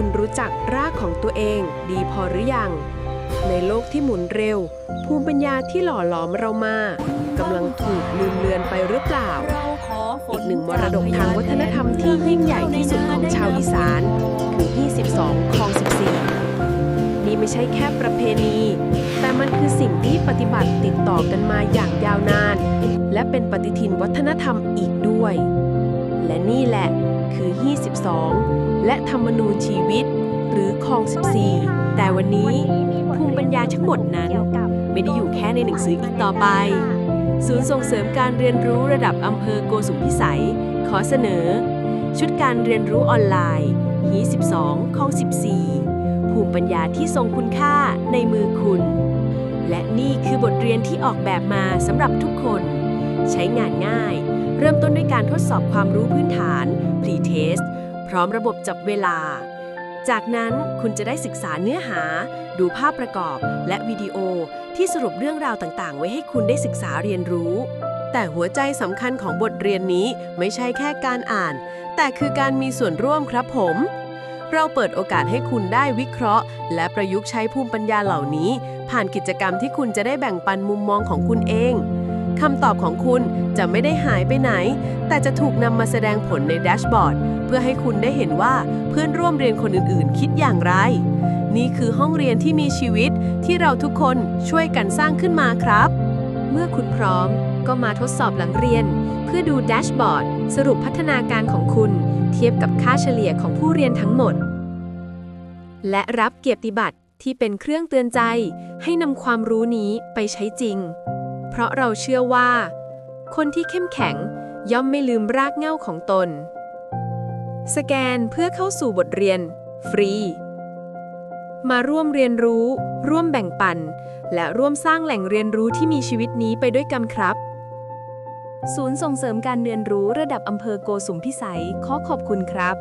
คุณรู้จักรากของตัวเองดีพอหรือยัง ในโลกที่หมุนเร็ว ภูมิปัญญาที่หล่อหลอมเรามากำลังถูกลืมเลือนไปหรือเปล่า อีกหนึ่งมรดกทางวัฒนธรรมที่ยิ่งใหญ่ที่สุดของชาวอีสานคือ22คลอง 14 นี่ไม่ใช่แค่ประเพณี แต่มันคือสิ่งที่ปฏิบัติติดต่อกันมาอย่างยาวนาน และเป็นปฏิทินวัฒนธรรมอีกด้วย และนี่แหละคือ 22 และธรรมนูญชีวิต หรือคอง 14 แต่วันนี้ภูมิปัญญาทั้งหมดนั้น ไม่ได้อยู่แค่ในหนังสืออีกต่อไป ศูนย์ส่งเสริมการเรียนรู้ระดับอำเภอโกสุมพิสัย ขอเสนอ ชุดการเรียนรู้ออนไลน์ฮี12ของ 14 ภูมิปัญญาที่ทรงคุณค่าในมือคุณ และนี่คือบทเรียนที่ออกแบบมาสำหรับทุกคน ใช้งานง่าย เริ่มต้นด้วยการทดสอบความรู้พื้นฐาน Pre-Test พร้อมระบบจับเวลา จากนั้นคุณจะได้ศึกษาเนื้อหา ดูภาพประกอบ และวิดีโอที่สรุปเรื่องราวต่างๆ ไว้ให้คุณได้ศึกษาเรียนรู้ แต่หัวใจสำคัญของบทเรียนนี้ไม่ใช่แค่การอ่าน แต่คือการมีส่วนร่วมครับผมเราเปิดโอกาสให้คุณได้วิเคราะห์ และประยุกต์ใช้ภูมิปัญญาเหล่านี้ ผ่านกิจกรรมที่คุณจะได้แบ่งปันมุมมองของคุณเอง คำตอบของคุณจะไม่ได้หายไปไหน แต่จะถูกนำมาแสดงผลในแดชบอร์ดเพื่อให้คุณได้เห็นว่าเพื่อนร่วมเรียนคนอื่นๆ คิดอย่างไร นี่คือห้องเรียนที่มีชีวิตที่เราทุกคนช่วยกันสร้างขึ้นมาครับ เมื่อคุณพร้อมก็มาทดสอบหลังเรียน เพื่อดูแดชบอร์ดสรุปพัฒนาการของคุณ เทียบกับค่าเฉลี่ยของผู้เรียนทั้งหมด และรับเกียรติบัตรที่เป็นเครื่องเตือนใจ ให้นำความรู้นี้ไปใช้จริง เพราะเราเชื่อว่า คนที่เข้มแข็งย่อมไม่ลืมรากเหง้าของตน สแกนเพื่อเข้าสู่บทเรียน ฟรี มาร่วมเรียนรู้ ร่วมแบ่งปัน และร่วมสร้างแหล่งเรียนรู้ที่มีชีวิตนี้ไปด้วยกันครับ ศูนย์ส่งเสริมการเรียนรู้ระดับอำเภอโกสุมพิสัยขอขอบคุณครับ